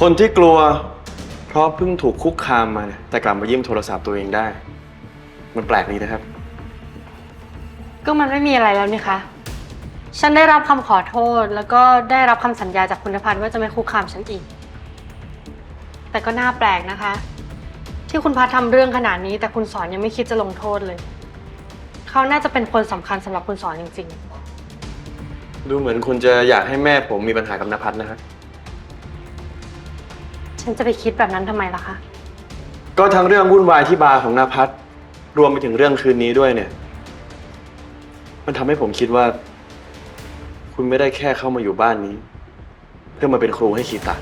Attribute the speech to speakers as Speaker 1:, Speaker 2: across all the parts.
Speaker 1: คนที่กลัว เพราะเพิ่งถูกคุกคามมาเนี่ยแต่กลับมายิ้มโทรศัพท์ตัวเองได้ มันแปลกดีนะครับ
Speaker 2: ก็มันไม่มีอะไรแล้วนี่คะ ฉันได้รับคำขอโทษ แล้วก็ได้รับคำสัญญาจากคุณพันธ์ว่าจะไม่คุกคามฉันอีก แต่ก็น่าแปลกนะคะ ที่คุณพัฒน์ทำเรื่องขนาดนี้ แต่คุณสอนยังไม่คิดจะลงโทษเลย เขาน่าจะเป็นคนสำคัญสำหรับคุณสอนจริง
Speaker 1: ดูเหมือนคุณจะอยากให้แม่ผมมีปัญหากับนภัสนะครับ
Speaker 2: ๆ ฉันจะไปคิดแบบนั้นทำไมล่ะคะ
Speaker 1: ก็ทั้งเรื่องวุ่นวายที่บาร์ของนภัสรวมไปถึงเรื่องคืนนี้ด้วยเนี่ย มันทำให้ผมคิดว่า คุณไม่ได้แค่เข้ามาอยู่บ้านนี้ เพื่อมาเป็นครูให้คีตา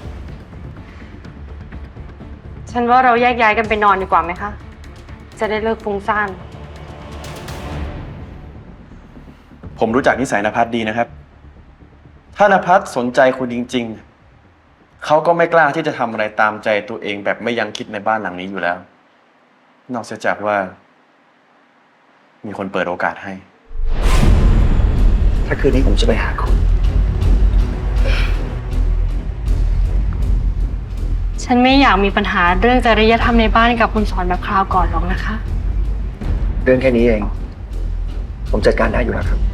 Speaker 2: ฉันว่าเราแยกย้ายกันไปนอนดีกว่าไหมคะ จะได้เลิกฟุ้งซ่าน
Speaker 1: ผมรู้จักนิสัยนภัสดีนะครับ ถ้านภัสสนใจคุณจริง ๆ เขาก็ไม่กล้าที่จะทำอะไรตามใจตัวเองแบบไม่ยังคิดในบ้านหลังนี้อยู่แล้ว นอกเสียจากว่า มีคนเปิดโอกาสให้
Speaker 3: ถ้าคืนนี้ผมจะไปหาคุณ
Speaker 2: ฉันไม่อยากมีปัญหาเรื่องจริยธรรมในบ้านกับคุณสอนแบบคราวก่อนหรอกนะคะ
Speaker 3: เรื่องแค่นี้เอง ผมจัดการได้อยู่แล้วครับ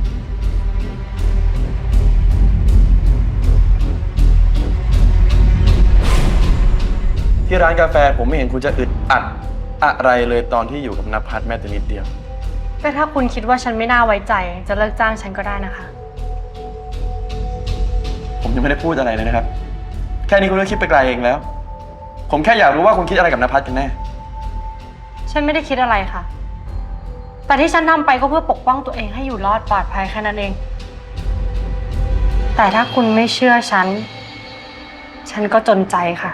Speaker 1: ที่ร้านกาแฟผมไม่เห็นคุณจะอึดอัดอะไรเลยตอนที่อยู่กับนภัสแม้แต่นิดเดียว
Speaker 2: ก็ถ้าคุณคิดว่าฉันไม่น่าไว้ใจ จะเลิกจ้างฉันก็ได้นะคะ
Speaker 1: ผมยังไม่ได้พูดอะไรเลยนะครับ แค่นี้คุณก็คิดไปไกลเองแล้ว ผมแค่อยากรู้ว่าคุณคิดอะไรกับนภัสกันแน่
Speaker 2: ฉันไม่ได้คิดอะไรค่ะ แต่ที่ฉันทำไปก็เพื่อปกป้องตัวเองให้อยู่รอดปลอดภัยแค่นั้นเอง แต่ถ้าคุณไม่เชื่อฉัน ฉันก็จนใจค่ะ